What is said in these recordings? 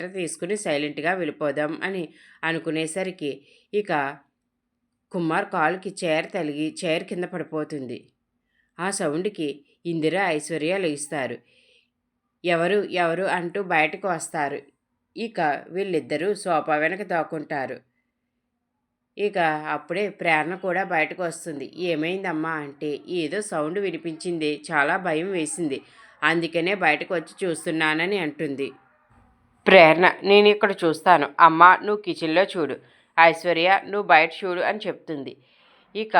Letter తీసుకుని సైలెంట్గా వెళ్ళిపోదాం అని అనుకునేసరికి ఇక కుమార్ కాలుకి చైర్ తలిగి చైర్ కింద పడిపోతుంది. ఆ సౌండ్కి ఇందిర ఐశ్వర్య లేస్తారు ఎవరు ఎవరు అంటూ బయటకు వస్తారు. ఇక వీళ్ళిద్దరూ సోఫా వెనక దాక్కుంటారు. ఇక అప్పుడే ప్రేరణ కూడా బయటకు వస్తుంది. ఏమైందమ్మా అంటే ఏదో సౌండ్ వినిపించింది. చాలా భయం వేసింది. అందుకనే బయటకు వచ్చి చూస్తున్నానని అంటుంది. ప్రేరణ నేను ఇక్కడ చూస్తాను. అమ్మ నువ్వు కిచెన్లో చూడు. ఐశ్వర్య నువ్వు బయట చూడు అని చెప్తుంది. ఇక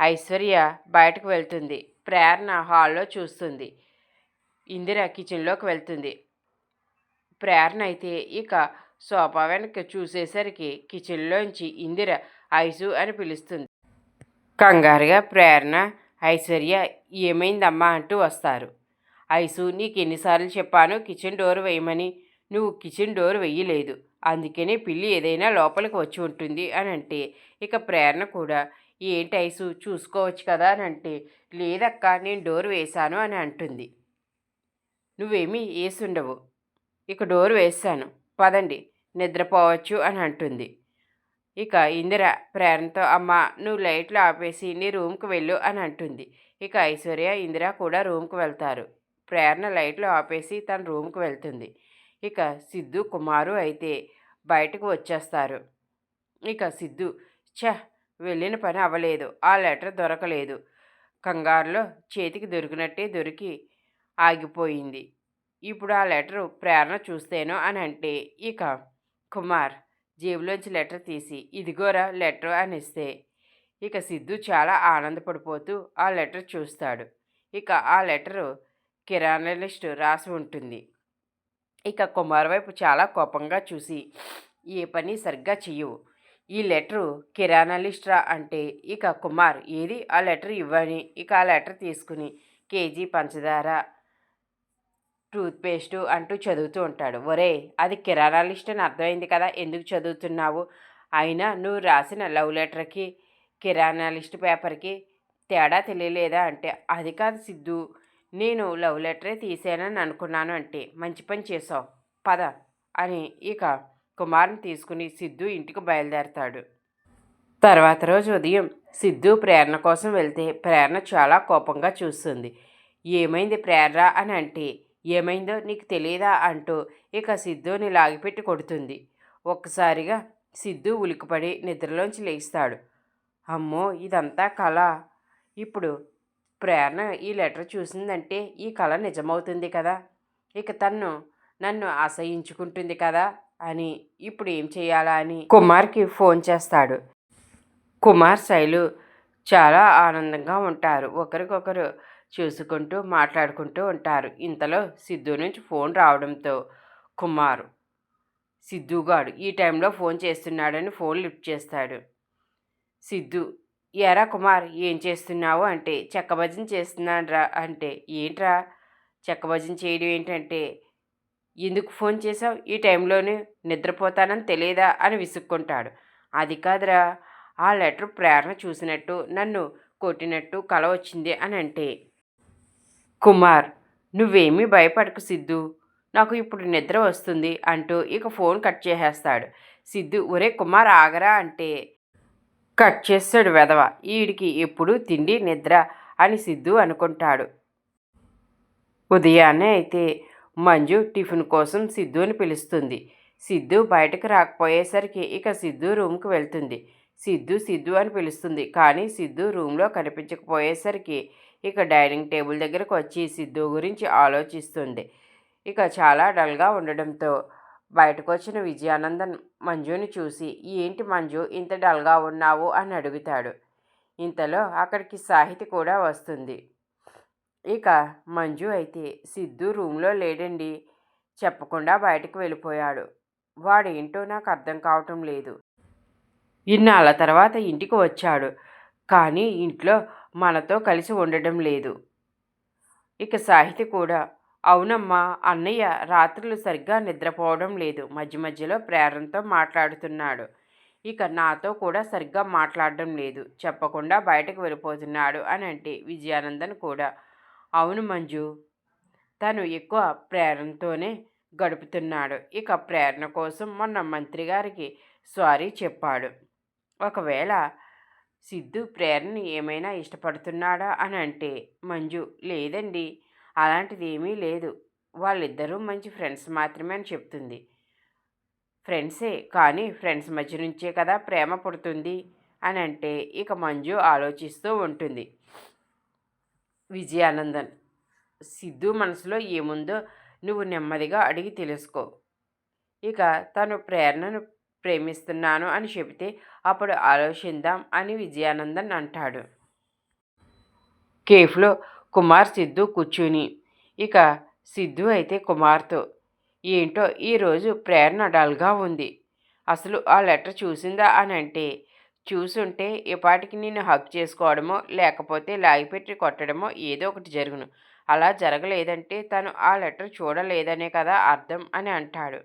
ఐశ్వర్య బయటకు వెళ్తుంది. ప్రేరణ హాల్లో చూస్తుంది. ఇందిర కిచెన్లోకి వెళ్తుంది. ప్రేరణ అయితే ఇక సోఫా వెనక చూసేసరికి కిచెన్లోంచి ఇందిర ఐసు అని పిలుస్తుంది. కంగారుగా ప్రేరణ ఐశ్వర్య ఏమైందమ్మా అంటూ వస్తారు. ఐసు నీకు ఎన్నిసార్లు చెప్పాను కిచెన్ డోర్ వేయమని? నువ్వు కిచెన్ డోర్ వెయ్యలేదు. అందుకనే పిల్లి ఏదైనా లోపలికి వచ్చి ఉంటుంది అని అంటే ఇక ప్రేరణ కూడా ఏంటి ఐసు చూసుకోవచ్చు కదా అని అంటే లేదక్క నేను డోర్ వేశాను అని అంటుంది. నువ్వేమీ వేసుండవు ఇక డోర్ వేశాను పదండి నిద్రపోవచ్చు అని అంటుంది. ఇక ఇందిర ప్రేరణతో అమ్మ నువ్వు లైట్లు ఆపేసి నీ రూమ్కి వెళ్ళు అని అంటుంది. ఇక ఐశ్వర్య ఇందిర కూడా రూమ్కి వెళ్తారు. ప్రేరణ లైట్లు ఆపేసి తన రూమ్కి వెళ్తుంది. ఇక సిద్ధు కుమారు అయితే బయటకు వచ్చేస్తారు. ఇక సిద్ధు ఛ వెళ్ళిన పని అవ్వలేదు. ఆ లెటర్ దొరకలేదు. కంగారులో చేతికి దొరికినట్టే దొరికి ఆగిపోయింది. ఇప్పుడు ఆ లెటర్ ప్రేరణ చూస్తేనో అని అంటే ఇక కుమార్ జేబులోంచి లెటర్ తీసి ఇదిగోరా లెటర్ అని ఇస్తే. ఇక సిద్ధు చాలా ఆనందపడిపోతూ ఆ లెటర్ చూస్తాడు. ఇక ఆ లెటరు కిరాణా లిస్టు రాసి ఉంటుంది. ఇక కుమార్ వైపు చాలా కోపంగా చూసి ఏ పని సరిగ్గా చెయ్యవు ఈ లెటరు కిరాణా లిస్ట్రా అంటే ఇక కుమార్ ఏది? ఆ లెటర్ ఇవ్వని. ఇక ఆ లెటర్ తీసుకుని కేజీ పంచదార టూత్పేస్టు అంటూ చదువుతూ ఉంటాడు. ఒరే అది కిరాణా లిస్ట్ అని అర్థమైంది కదా ఎందుకు చదువుతున్నావు? అయినా నువ్వు రాసిన లవ్ లెటర్కి కిరాణా లిస్ట్ పేపర్కి తేడా తెలియలేదా? అంటే అది కాదు సిద్ధు. నేను లవ్ లెటరే తీసానని అనుకున్నాను అంటే మంచి పని చేసావు పద అని ఇక కుమార్ని తీసుకుని సిద్ధు ఇంటికి బయలుదేరతాడు. తర్వాత రోజు ఉదయం సిద్ధు ప్రేరణ కోసం వెళ్తే ప్రేరణ చాలా కోపంగా చూస్తుంది. ఏమైంది ప్రేరణ అని అంటే ఏమైందో నీకు తెలియదా అంటూ ఇక సిద్ధుని లాగిపెట్టి కొడుతుంది. ఒక్కసారిగా సిద్ధు ఉలికిపడి నిద్రలోంచి లేస్తాడు. అమ్మో ఇదంతా కళ ఇప్పుడు ప్రేరణ ఈ లెటర్ చూసిందంటే ఈ కళ నిజమవుతుంది కదా. ఇక తన్ను నన్ను ఆశయించుకుంటుంది కదా అని ఇప్పుడు ఏం చేయాలా అని కుమార్కి ఫోన్ చేస్తాడు. కుమార్ శైలు చాలా ఆనందంగా ఉంటారు. ఒకరికొకరు చూసుకుంటూ మాట్లాడుకుంటూ ఉంటారు. ఇంతలో సిద్ధు నుంచి ఫోన్ రావడంతో కుమార్ సిద్ధుగాడు ఈ టైంలో ఫోన్ చేస్తున్నాడని ఫోన్ లిఫ్ట్ చేస్తాడు. సిద్ధు ఎరా కుమార్ ఏం చేస్తున్నావు? అంటే చెక్క భజన చేస్తున్నాడ్రా అంటే ఏంట్రా? చెక్క భజన చేయడం ఏంటంటే ఎందుకు ఫోన్ చేసావు ఈ టైంలోనే నిద్రపోతానని తెలియదా? అని విసుక్కుంటాడు. అది కాదురా ఆ లెటర్ ప్రేరణ చూసినట్టు నన్ను కొట్టినట్టు కల వచ్చింది అని అంటే కుమార్ నువ్వేమీ భయపడకు సిద్ధు. నాకు ఇప్పుడు నిద్ర వస్తుంది అంటూ ఇక ఫోన్ కట్ చేసేస్తాడు. సిద్ధు ఒరే కుమార్ ఆగరా? అంటే కట్ చేస్తాడు వెధవ. ఈడికి ఎప్పుడు తిండి నిద్ర అని సిద్ధు అనుకుంటాడు. ఉదయాన్నే అయితే మంజు టిఫిన్ కోసం సిద్ధుని పిలుస్తుంది. సిద్ధు బయటకు రాకపోయేసరికి ఇక సిద్ధు రూమ్కి వెళ్తుంది. సిద్ధు సిద్ధు అని పిలుస్తుంది. కానీ సిద్ధు రూమ్లో కనిపించకపోయేసరికి ఇక డైనింగ్ టేబుల్ దగ్గరకు వచ్చి సిద్ధు గురించి ఆలోచిస్తుంది. ఇక చాలా డల్గా ఉండడంతో బయటకు వచ్చిన విజయానందన్ మంజుని చూసి ఏంటి మంజు ఇంత డల్గా ఉన్నావు? అని అడుగుతాడు. ఇంతలో అక్కడికి సాహితి కూడా వస్తుంది. ఇక మంజు అయితే సిద్ధు రూమ్లో లేడండి చెప్పకుండా బయటకు వెళ్ళిపోయాడు. వాడేంటో నాకు అర్థం కావటం లేదు. ఇన్నాళ్ళ తర్వాత ఇంటికి వచ్చాడు. కానీ ఇంట్లో మనతో కలిసి ఉండడం లేదు. ఇక సాహితి కూడా అవునమ్మా అన్నయ్య రాత్రులు సరిగ్గా నిద్రపోవడం లేదు. మధ్య మధ్యలో ప్రేరణతో మాట్లాడుతున్నాడు. ఇక నాతో కూడా సరిగ్గా మాట్లాడడం లేదు. చెప్పకుండా బయటకు వెళ్ళిపోతున్నాడు అని అంటే విజయానందన్ కూడా. అవును మంజు. తను ఎక్కువ ప్రేరణతోనే గడుపుతున్నాడు. ఇక ప్రేరణ కోసం మొన్న మంత్రి గారికి సారీ చెప్పాడు. ఒకవేళ సిద్ధు ప్రేరణని ఏమైనా ఇష్టపడుతున్నాడా అని అంటే మంజు లేదండి. అలాంటిది ఏమీ లేదు. వాళ్ళిద్దరూ మంచి ఫ్రెండ్స్ మాత్రమే అని చెప్తుంది. ఫ్రెండ్సే కానీ ఫ్రెండ్స్ మధ్య నుంచే కదా ప్రేమ పుడుతుంది అని అంటే ఇక మంజు ఆలోచిస్తూ ఉంటుంది. విజయానందన్ సిద్ధు మనసులో ఏముందో నువ్వు నెమ్మదిగా అడిగి తెలుసుకో. ఇక తను ప్రేరణను ప్రేమిస్తున్నాను అని చెబితే అప్పుడు ఆలోచిద్దాం అని విజయానందన్ అంటాడు. కేఫ్లో కుమార్ సిద్ధు కూర్చుని. ఇక సిద్ధు అయితే కుమార్తో. ఏంటో ఈరోజు ప్రేరణ డల్గా ఉంది. అసలు ఆ లెటర్ చూసిందా అని అంటే చూసుంటే ఇపాటికి నిన్ను హక్ చేసుకోవడమో లేకపోతే లాగిపెట్టి కొట్టడమో ఏదో ఒకటి జరుగును. అలా జరగలేదంటే తను ఆ లెటర్ చూడలేదనే కదా అర్థం అని అంటాడు.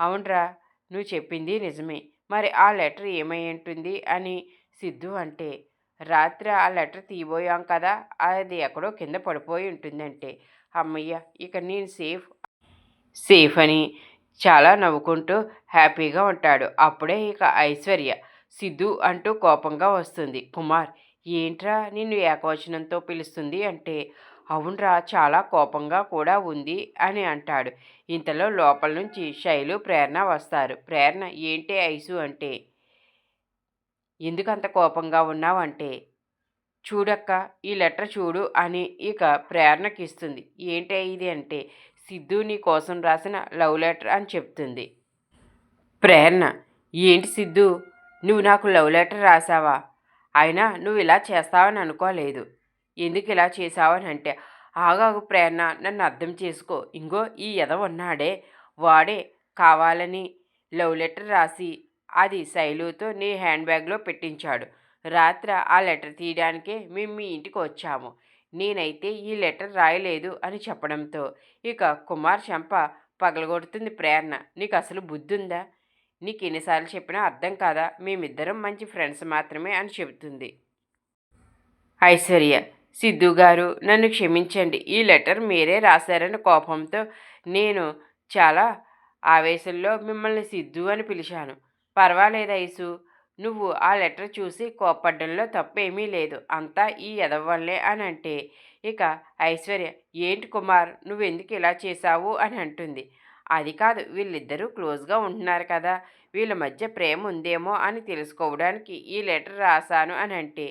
అవునరా నువ్వు చెప్పింది నిజమే. మరి ఆ లెటర్ ఏమై ఉంటుంది అని సిద్ధు అంటే రాత్రి ఆ లెటర్ తీయబోయాం కదా అది ఎక్కడో కింద పడిపోయి ఉంటుందంటే. అమ్మయ్య ఇక నేను సేఫ్. సేఫ్ అని చాలా నవ్వుకుంటూ హ్యాపీగా ఉంటాడు. అప్పుడే ఇక ఐశ్వర్య సిద్ధు అంటూ కోపంగా వస్తుంది. కుమార్ ఏంట్రా నిన్ను ఏకవచనంతో పిలుస్తుంది అంటే? అవునరా చాలా కోపంగా కూడా ఉంది అని అంటాడు. ఇంతలో లోపల నుంచి శైలు ప్రేరణ వస్తారు. ప్రేరణ ఏంటి ఐసు అంటే? ఎందుకంత కోపంగా ఉన్నావంటే? చూడక్క ఈ లెటర్ చూడు అని ఇక ప్రేరణకి ఇస్తుంది ఏంటి ఇది అంటే సిద్ధు నీ కోసం రాసిన లవ్ లెటర్ అని చెప్తుంది. ప్రేరణ? ఏంటి సిద్ధు? నువ్వు నాకు లవ్ లెటర్ రాసావా? అయినా నువ్వు ఇలా చేస్తావని అనుకోలేదు. ఎందుకు ఇలా చేసావని అంటే ఆగాగు ప్రేరణ నన్ను అర్థం చేసుకో. ఇంకో ఈ ఎద ఉన్నాడే వాడే కావాలని లవ్ లెటర్ రాసి అది శైలుతో నీ హ్యాండ్ బ్యాగ్లో పెట్టించాడు. రాత్ర ఆ లెటర్ తీయడానికే మేము మీ ఇంటికి వచ్చాము. నేనైతే ఈ లెటర్ రాయలేదు అని చెప్పడంతో. ఇక కుమార్ చెంప పగలగొడుతుంది ప్రేరణ. నీకు అసలు బుద్ధుందా? నీకు ఎన్నిసార్లు చెప్పినా అర్థం కాదా? మేమిద్దరం మంచి ఫ్రెండ్స్ మాత్రమే అని చెబుతుంది. ఐశ్వర్య సిద్ధు గారు నన్ను క్షమించండి. ఈ లెటర్ మీరే రాశారని కోపంతో నేను చాలా ఆవేశంలో మిమ్మల్ని సిద్ధు అని పిలిచాను. పర్వాలేదు ఐసు నువ్వు ఆ లెటర్ చూసి కోప్పడ్డంలో తప్పేమీ లేదు. అంతా ఈ ఎదవల్లే అని అంటే ఇక ఐశ్వర్య ఏంటి కుమార్ నువ్వెందుకు ఇలా చేశావు? అని అంటుంది. అది కాదు వీళ్ళిద్దరూ క్లోజ్గా ఉంటున్నారు కదా వీళ్ళ మధ్య ప్రేమ ఉందేమో అని తెలుసుకోవడానికి ఈ లెటర్ రాశాను అని అంటే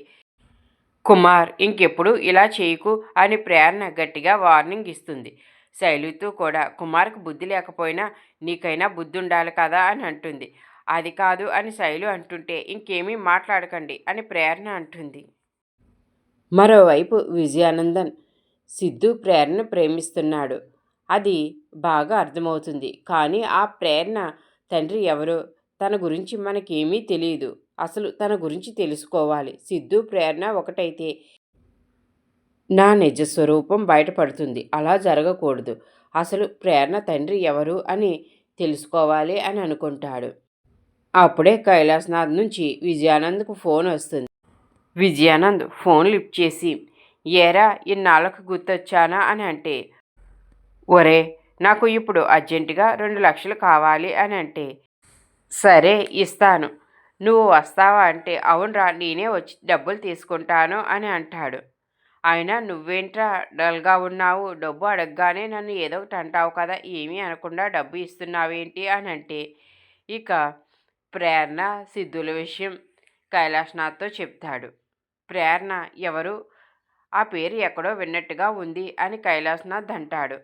కుమార్ ఇంకెప్పుడు ఇలా చేయకు అని ప్రేరణ గట్టిగా వార్నింగ్ ఇస్తుంది. శైలుతో కూడా కుమార్కి బుద్ధి లేకపోయినా నీకైనా బుద్ధి ఉండాలి కదా అని అంటుంది. అది కాదు అని శైలు అంటుంటే ఇంకేమీ మాట్లాడకండి అని ప్రేరణ అంటుంది. మరోవైపు విజయానందన్ సిద్ధు ప్రేరణను ప్రేమిస్తున్నాడు. అది బాగా అర్థమవుతుంది. కానీ ఆ ప్రేరణ తండ్రి ఎవరో? తన గురించి మనకేమీ తెలియదు. అసలు తన గురించి తెలుసుకోవాలి. సిద్ధు ప్రేరణ ఒకటైతే నా నిజ స్వరూపం బయటపడుతుంది. అలా జరగకూడదు. అసలు ప్రేరణ తండ్రి ఎవరు అని తెలుసుకోవాలి అని అనుకుంటాడు. అప్పుడే కైలాసనాథ్ నుంచి విజయానంద్కు ఫోన్ వస్తుంది. విజయానంద్ ఫోన్ లిఫ్ట్ చేసి ఏరా ఇన్నాళ్ళకు గుర్తొచ్చానా? అని అంటే ఒరే నాకు ఇప్పుడు అర్జెంటుగా రెండు లక్షలు కావాలి అని అంటే సరే ఇస్తాను. నువ్వు వస్తావా? అంటే అవునరా నేనే వచ్చి డబ్బులు తీసుకుంటాను అని అంటాడు. అయినా నువ్వేంట్రా డల్గా ఉన్నావు? డబ్బు అడగగానే నన్ను ఏదో ఒకటి అంటావు కదా ఏమీ అనకుండా డబ్బు ఇస్తున్నావేంటి? అని అంటే ఇక ప్రేరణ సిద్ధుల విషయం కైలాసనాథ్తో చెప్తాడు. ప్రేరణ ఎవరు? ఆ పేరు ఎక్కడో విన్నట్టుగా ఉంది అని కైలాసనాథ్ అంటాడు.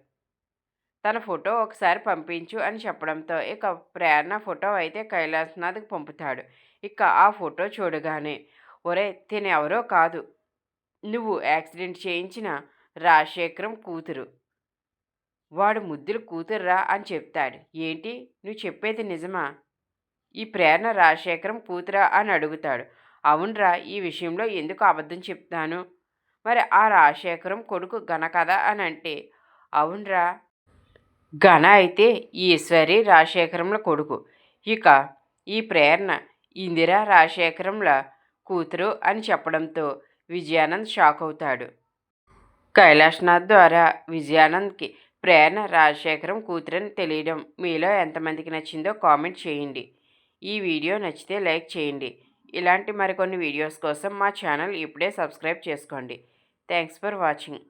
తన ఫోటో ఒకసారి పంపించు అని చెప్పడంతో ఇక ప్రేరణ ఫోటో అయితే కైలాసనాథ్కి పంపుతాడు. ఇక ఆ ఫోటో చూడగానే ఒరే తినెవరో కాదు. నువ్వు యాక్సిడెంట్ చేయించిన రాజశేఖరం కూతురు. వాడు ముద్దులు కూతుర్రా అని చెప్తాడు. ఏంటి? నువ్వు చెప్పేది నిజమా? ఈ ప్రేరణ రాజశేఖరం కూతురా అని అడుగుతాడు. అవునరా ఈ విషయంలో ఎందుకు అబద్ధం చెప్తాను? మరి ఆ రాజశేఖరం కొడుకు ఘన కదా అని అంటే అవునరా. ఘన అయితే ఈశ్వరి రాజశేఖరంల కొడుకు. ఇక ఈ ప్రేరణ ఇందిరా రాజశేఖరంల కూతురు అని చెప్పడంతో విజయానంద్ షాక్ అవుతాడు. కైలాష్నాథ్ ద్వారా విజయానంద్కి ప్రేరణ రాజశేఖరం కూతురని తెలియడం మీలో ఎంతమందికి నచ్చిందో కామెంట్ చేయండి. ఈ వీడియో నచ్చితే లైక్ చేయండి. ఇలాంటి మరికొన్ని వీడియోస్ కోసం మా ఛానల్ ఇప్పుడే సబ్స్క్రైబ్ చేసుకోండి. Thanks for watching.